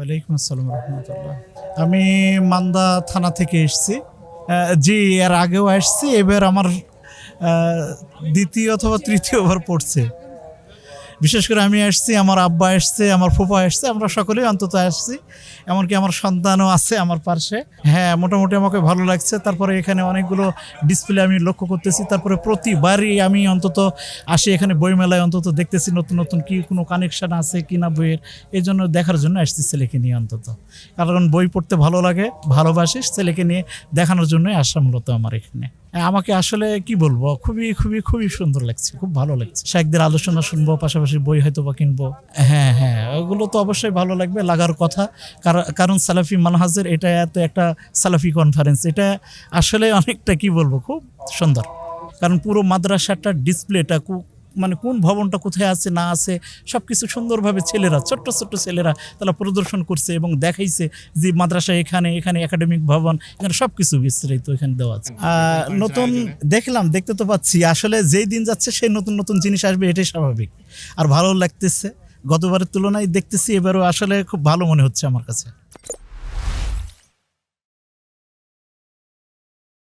ওয়ালাইকুম আসসালাম রহমতুল্লাহ। আমি মান্দা থানা থেকে এসেছি। জি, এর আগেও আসছি, এবার আমার দ্বিতীয় অথবা তৃতীয়বার পড়ছে। বিশেষ করে আমি আসছি, আমার আব্বা আসছে, আমার ফুফা আসছে, আমরা সকলেই অন্তত আসছি। এমনকি আমার সন্তানও আছে আমার পাশে। হ্যাঁ মোটামুটি আমাকে ভালো লাগছে। তারপরে এখানে অনেকগুলো ডিসপ্লে আমি লক্ষ্য করতেছি। তারপরে প্রতিবারই আমি অন্তত আসি এখানে বইমেলায়, অন্তত দেখতেছি নতুন নতুন কি কোনো কানেকশন আছে কি না বইয়ের। এই জন্য দেখার জন্য আসছি ছেলেকে নিয়ে অন্তত। কারণ বই পড়তে ভালো লাগে, ভালোবাসি ছেলেকে নিয়ে দেখানোর জন্যই আসা মূলত আমার এখানে। আমাকে আসলে কি বলব, খুবই খুবই খুবই সুন্দর লাগছে, খুব ভালো লাগছে। শাহেকদের আলোচনা শুনব, পাশাপাশি বই হয়তো বা কিনবো। হ্যাঁ হ্যাঁ ওগুলো তো অবশ্যই ভালো লাগবে, লাগার কথা। কার- কারণ সালাফি মানহাজের এটা এত একটা সালাফি কনফারেন্স এটা আসলে অনেকটা কি বলব, খুব সুন্দর। কারণ পুরো মাদ্রাসাটা ডিসপ্লেটা মানে কোন ভবনটা কোথায় আছে না আছে সব কিছু সুন্দরভাবে ছেলেরা ছোট্ট ছোট্ট ছেলেরা তারা প্রদর্শন করছে এবং দেখাইছে যে মাদ্রাসা এখানে এখানে একাডেমিক ভবন এখানে সব কিছু বিস্তারিত এখানে দেওয়া আছে। আহ, নতুন দেখলাম দেখতে তো পাচ্ছি আসলে যেই দিন যাচ্ছে সেই নতুন নতুন জিনিস আসবে এটাই স্বাভাবিক। আর ভালো লাগতেছে গতবারের তুলনায় দেখতেছি এবারও আসলে খুব ভালো মনে হচ্ছে আমার কাছে।